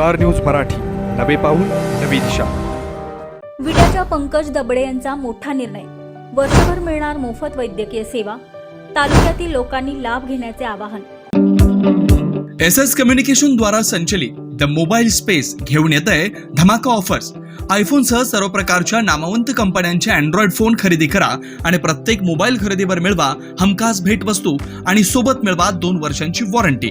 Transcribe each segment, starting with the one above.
Star news Marathi. नवे पाऊल नवी दिशा. विड्याच्या पंकज दबडे यांचा मोठा निर्णय. वर्षभर मिळणार मोफत वैद्यकीय सेवा. तालुक्यातील लोकांनी लाभ घेण्याचे आवाहन. एस एस कम्युनिकेशन द्वारा संचलित द मोबाईल स्पेस घेऊन येत आहे धमाका ऑफर्स. आयफोन सह सर्व प्रकारच्या नामवंत कंपन्यांचे अँड्रॉइड फोन खरेदी करा आणि प्रत्येक मोबाईल खरेदीवर मिळवा हमखास भेटवस्तू आणि सोबत मिळवा दोन वर्षांची वॉरंटी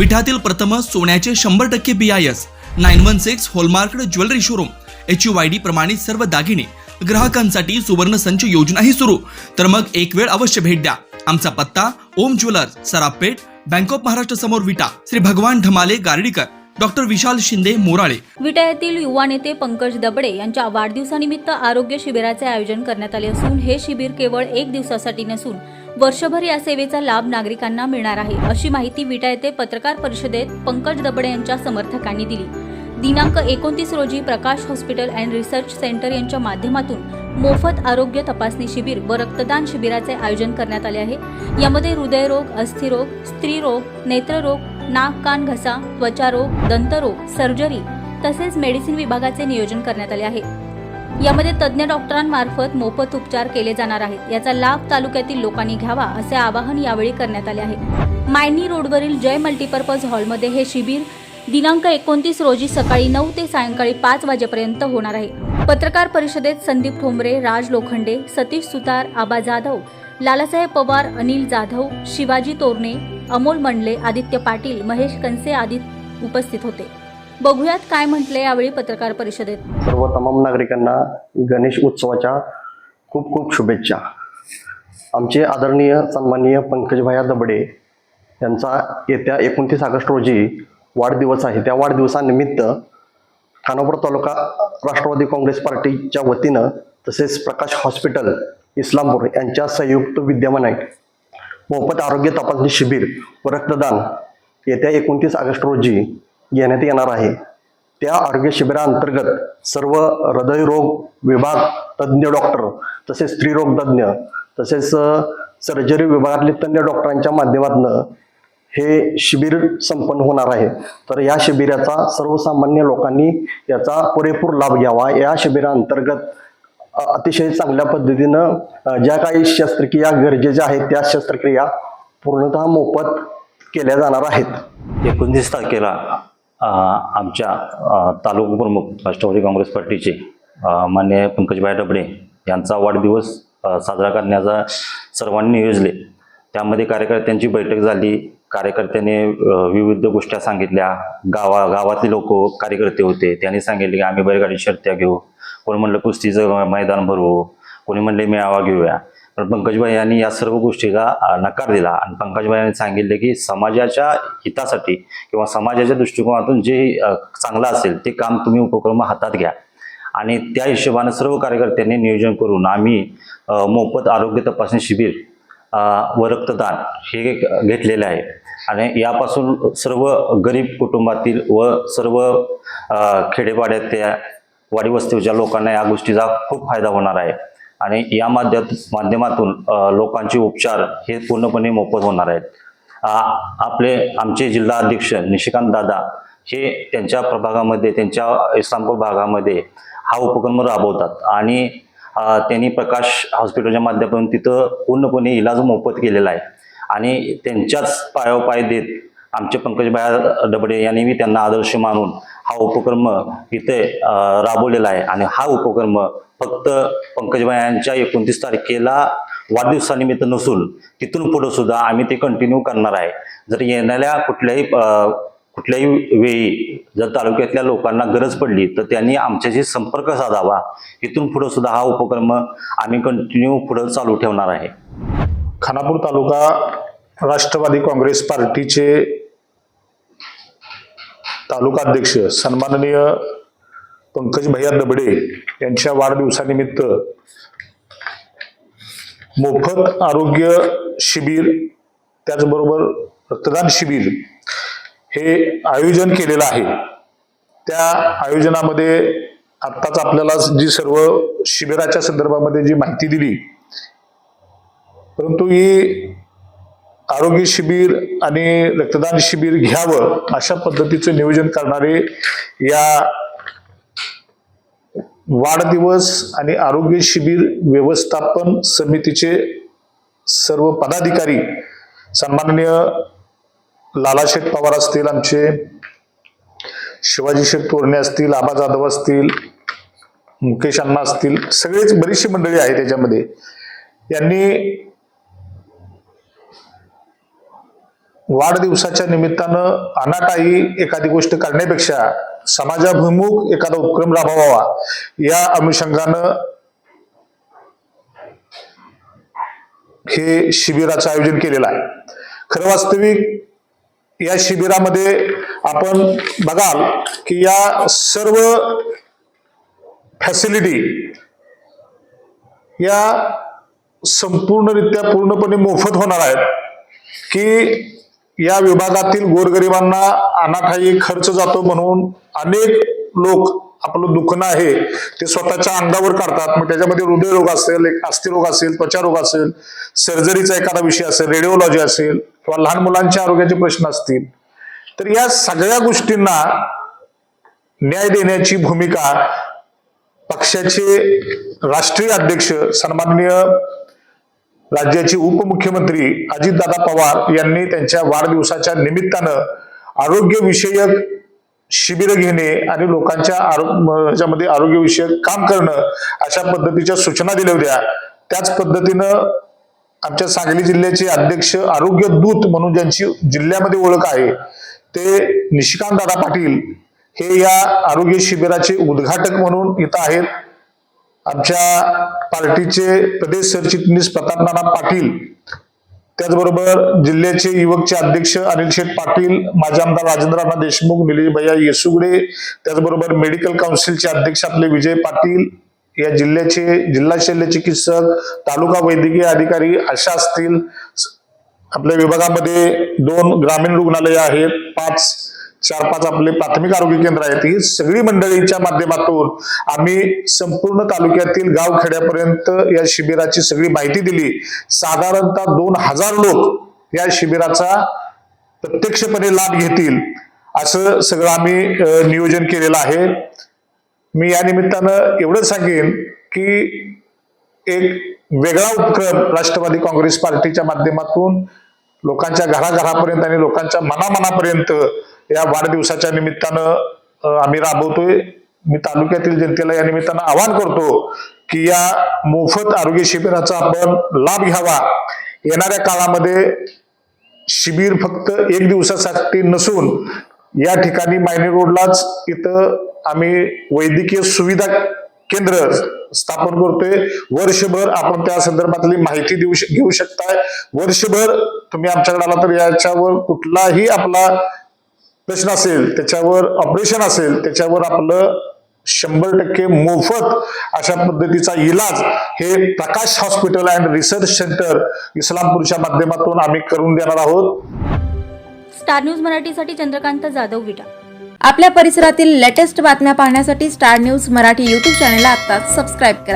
विठातील प्रथम सोन्याचे शंभर टक्के B I S nine one six hallmark jewellery showroom H U Y D प्रमाणित सर्व दागिने ग्राहकांसाठी सुवर्ण संच योजनाही सुरू. तर मग एक वेळ अवश्य भेट द्या. आमचा पत्ता Om jewellers Sarapeth bank of Maharashtra समोर विटा श्री भगवान ढमाले गार्डीकर डॉक्टर विशाल शिंदे मोराळे. विटा येथील युवा नेते पंकज दबडे यांच्या वाढदिवसानिमित्त आरोग्य शिबिराचे आयोजन करण्यात आले असून हे शिबिर केवळ एक दिवसासाठी नसून वर्षभर या सेवेचा लाभ नागरिकांना मिळणार आहे अशी माहिती विटा येथे पत्रकार परिषदेत पंकज दबडे यांच्या समर्थकांनी दिली. दिनांक एकोणतीस रोजी Prakash hospital and research centre यांच्या माध्यमातून मोफत आरोग्य तपासणी शिबिर व रक्तदान शिबिराचे आयोजन करण्यात आले आहे. यामध्ये हृदयरोग अस्थिरोग स्त्रीरोग नेत्ररोग नाक कान घसा त्वचारोग दंतरोग सर्जरी तसेच मेडिसिन विभागाचे नियोजन करण्यात आले आहे. यामध्ये तज्ज्ञ डॉक्टरांमार्फत मोफत उपचार केले जाणार आहेत. याचा लाभ तालुक्यातील लोकांनी घ्यावा असे आवाहन यावेळी करण्यात आले आहे. मायनी रोडवरील जय मल्टीपर्पज हॉलमध्ये हे शिबिर दिनांक एकोणतीस रोजी सकाळी नऊ ते सायंकाळी पाच वाजेपर्यंत होणार आहे. पत्रकार परिषदेत संदीप ठोंबरे राज लोखंडे सतीश सुतार आबा जाधव लालासाहेब पवार अनिल जाधव शिवाजी तोरणे अमोल मंडले आदित्य पाटील महेश कंसे आदी उपस्थित होते. बघूयात काय म्हटले यावेळी पत्रकार परिषदेत. सर्व तमाम नागरिकांना गणेश उत्सवाच्या खूप खूप शुभेच्छा. आमचे आदरणीय सन्माननीय पंकजभाया दबडे यांचा येत्या एकोणतीस ऑगस्ट रोजी वाढदिवस आहे. त्या वाढदिवसानिमित्त खानापूर तालुका राष्ट्रवादी काँग्रेस पार्टीच्या वतीनं तसेच प्रकाश हॉस्पिटल इस्लामपूर यांच्या संयुक्त विद्यमाने मोफत आरोग्य तपासणी शिबिर व रक्तदान येत्या एकोणतीस ऑगस्ट रोजी घेण्यात येणार आहे. त्या आरोग्य शिबिराअंतर्गत सर्व हृदयरोग विभाग तज्ज्ञ डॉक्टर तसेच स्त्रीरोग तज्ज्ञ तसेच सर्जरी विभागातले तज्ज्ञ डॉक्टरांच्या माध्यमातून हे शिबिर संपन्न होणार आहे. तर या शिबिराचा सर्वसामान्य लोकांनी याचा पुरेपूर लाभ घ्यावा. या शिबिराअंतर्गत अतिशय चांगल्या पद्धतीनं ज्या काही शस्त्रक्रिया गरजेच्या आहेत त्या शस्त्रक्रिया पूर्णतः मोफत केल्या जाणार आहेत. एकोणतीस तारखेला आमच्या तालुका प्रमुख राष्ट्रवादी काँग्रेस पार्टीचे मान्य पंकजभाई डबडे यांचा वाढदिवस साजरा करण्याचा सर्वांनी योजले. त्यामध्ये कार्यकर्त्यांची बैठक झाली. कार्यकर्त्याने विविध गोष्टी सांगितल्या. गावा गावातले लोक कार्यकर्ते होते. त्यांनी सांगितले की आम्ही बैलगाडी शर्त्या घेऊ. कोणी म्हणलं कुस्तीचं मैदान भरवू. कोणी म्हणले मेळावा घेऊया. पण पंकजभाई यांनी या सर्व गोष्टीला नकार दिला. आणि पंकजबाई यांनी सांगितले की समाजाच्या हितासाठी किंवा समाजाच्या दृष्टिकोनातून जे चांगलं असेल ते काम तुम्ही उपक्रम हातात घ्या. आणि त्या हिशोबाने सर्व कार्यकर्त्यांनी नियोजन करून आम्ही मोफत आरोग्य तपासणी शिबिर व रक्तदान हे घेतलेले आहे. आणि यापासून सर्व गरीब कुटुंबातील व सर्व अ, खेडेपाड्यातल्या वाडीवस्तीच्या लोकांना या गोष्टीचा खूप फायदा होणार आहे. आणि या माध्यमात माध्यमातून लोकांचे उपचार हे पूर्णपणे मोफत होणार आहेत. आपले आमचे जिल्हा अध्यक्ष निशिकांत दादा हे त्यांच्या प्रभागामध्ये त्यांच्या इस्लामपूर भागामध्ये हा उपक्रम राबवतात. आणि त्यांनी प्रकाश हॉस्पिटलच्या माध्यमातून तिथं पूर्णपणे इलाज मोफत केलेला आहे. आणि त्यांच्याच पायोपाय देत आमचे पंकजभाई डबडे यांनी मी त्यांना आदर्श मानून हा उपक्रम इथे राबवलेला आहे. आणि हा उपक्रम फक्त पंकजभाई यांच्या एकोणतीस तारखेला वाढदिवसानिमित्त नसून तिथून पुढे सुद्धा आम्ही ते कंटिन्यू करणार आहे. जर येणाऱ्या कुठल्याही कुठल्याही वेळी जर तालुक्यातल्या लोकांना गरज पडली तर त्यांनी आमच्याशी संपर्क साधावा. इथून पुढे सुद्धा हा उपक्रम आम्ही कंटिन्यू पुढे चालू ठेवणार आहे. खानापूर तालुका राष्ट्रवादी काँग्रेस पार्टीचे तालुका अध्यक्ष सन्माननीय पंकज भैया दबडे यांच्या वाढदिवसानिमित्त मोफत आरोग्य शिबिर त्याचबरोबर रक्तदान शिबिर हे आयोजन केलेलं आहे. त्या आयोजनामध्ये आत्ताच आपल्याला जी सर्व शिबिराच्या संदर्भामध्ये जी माहिती दिली परंतु ही आरोग्य शिबिर आणि रक्तदान शिबिर घ्यावं अशा पद्धतीचं नियोजन करणारे या वाढदिवस आणि आरोग्य शिबिर व्यवस्थापन समितीचे सर्व पदाधिकारी सन्माननीय लालाशेठ पवार असतील आमचे शिवाजी शेठ तोरणे असतील आबा जाधव असतील मुकेश अण्णा असतील सगळेच बरीचशी मंडळी आहे त्याच्यामध्ये यांनी वाढदिवसाच्या निमित्तानं अनाटाई एखादी गोष्ट करण्यापेक्षा समाजाभिमुख एखादा उपक्रम राबवावा या अनुषंगानं हे शिबिराचं आयोजन केलेलं आहे. खरं वास्तविक या शिबिरामध्ये आपण बघाल की या सर्व फॅसिलिटी या संपूर्णरित्या पूर्णपणे मोफत होणार आहेत की या विभागातील गोरगरिबांना अनाठाई खर्च जातो म्हणून अनेक लोक आपलं दुखणं आहे ते स्वतःच्या अंगावर काढतात. मग त्याच्यामध्ये हृदयरोग असेल एक अस्थिरोग असेल त्वचारोग असेल सर्जरीचा एखादा विषय असेल रेडिओलॉजी असेल किंवा लहान मुलांच्या आरोग्याचे प्रश्न असतील. तर या सगळ्या गोष्टींना न्याय देण्याची भूमिका पक्षाचे राष्ट्रीय अध्यक्ष सन्माननीय राज्याचे उपमुख्यमंत्री अजितदादा पवार यांनी त्यांच्या वाढदिवसाच्या निमित्तानं आरोग्यविषयक शिबिर घेणे आणि लोकांच्या आरोग्य ह्याच्यामध्ये आरोग्यविषयक काम करणं अशा पद्धतीच्या सूचना दिल्या होत्या. त्याच पद्धतीनं आमच्या सांगली जिल्ह्याचे अध्यक्ष आरोग्य दूत म्हणून ज्यांची जिल्ह्यामध्ये ओळख आहे ते निशिकांत दादा पाटील हे या आरोग्य शिबिराचे उद्घाटक म्हणून इथं आहेत. आमच्या पार्टीचे प्रदेश सरचिटणीस प्रताप नाना पाटील त्याचबरोबर जिल्ह्याचे युवकचे अध्यक्ष अनिल शेठ पाटील माजी आमदार राजेंद्रनाथ देशमुख निलेश भैया येसुगडे त्याचबरोबर मेडिकल काउन्सिलचे अध्यक्ष आपले विजय पाटील या जिल्ह्याचे जिल्हा शल्य चिकित्सक तालुका वैद्यकीय अधिकारी अशा असतील. आपल्या विभागामध्ये दोन ग्रामीण रुग्णालय आहेत पाच चार पाच आपले प्राथमिक आरोग्य केंद्र आहेत ही सगळी मंडळींच्या माध्यमातून आम्ही संपूर्ण तालुक्यातील गाव खेड्यापर्यंत या शिबिराची सगळी माहिती दिली. साधारणतः दोन हजार लोक या शिबिराचा प्रत्यक्षपणे लाभ घेतील असं सगळं आम्ही नियोजन केलेलं आहे. मी या निमित्तानं एवढं सांगेन की एक वेगळा उपक्रम राष्ट्रवादी काँग्रेस पार्टीच्या माध्यमातून लोकांच्या घराघरापर्यंत आणि लोकांच्या मनामनापर्यंत या वाढदिवसाच्या निमित्तानं आम्ही राबवतोय. मी तालुक्यातील जनतेला या निमित्तानं आवाहन करतो की या मोफत आरोग्य शिबिराचा आपण लाभ घ्यावा. येणाऱ्या काळामध्ये शिबिर फक्त एक दिवसासाठी नसून या ठिकाणी मायनी रोडलाच इथं आम्ही वैद्यकीय सुविधा केंद्र स्थापन करतोय. वर्षभर आपण त्या संदर्भातली माहिती देऊ घेऊ शकताय. वर्षभर तुम्ही आमच्याकडे आला तर याच्यावर कुठलाही आपला प्रश्न असेल त्याच्यावर ऑपरेशन असेल त्याच्यावर आपलं शंभर टक्के मोफत अशा पद्धतीचा इलाज हे Prakash hospital and research centre इस्लामपूरच्या माध्यमातून आम्ही करून देणार आहोत. स्टार न्यूज मराठीसाठी चंद्रकांत जाधव विटा. आपल्या परिसरातील लेटेस्ट बातम्या पाहण्यासाठी स्टार न्यूज मराठी यूट्यूब चॅनलला आता सबस्क्राईब करा.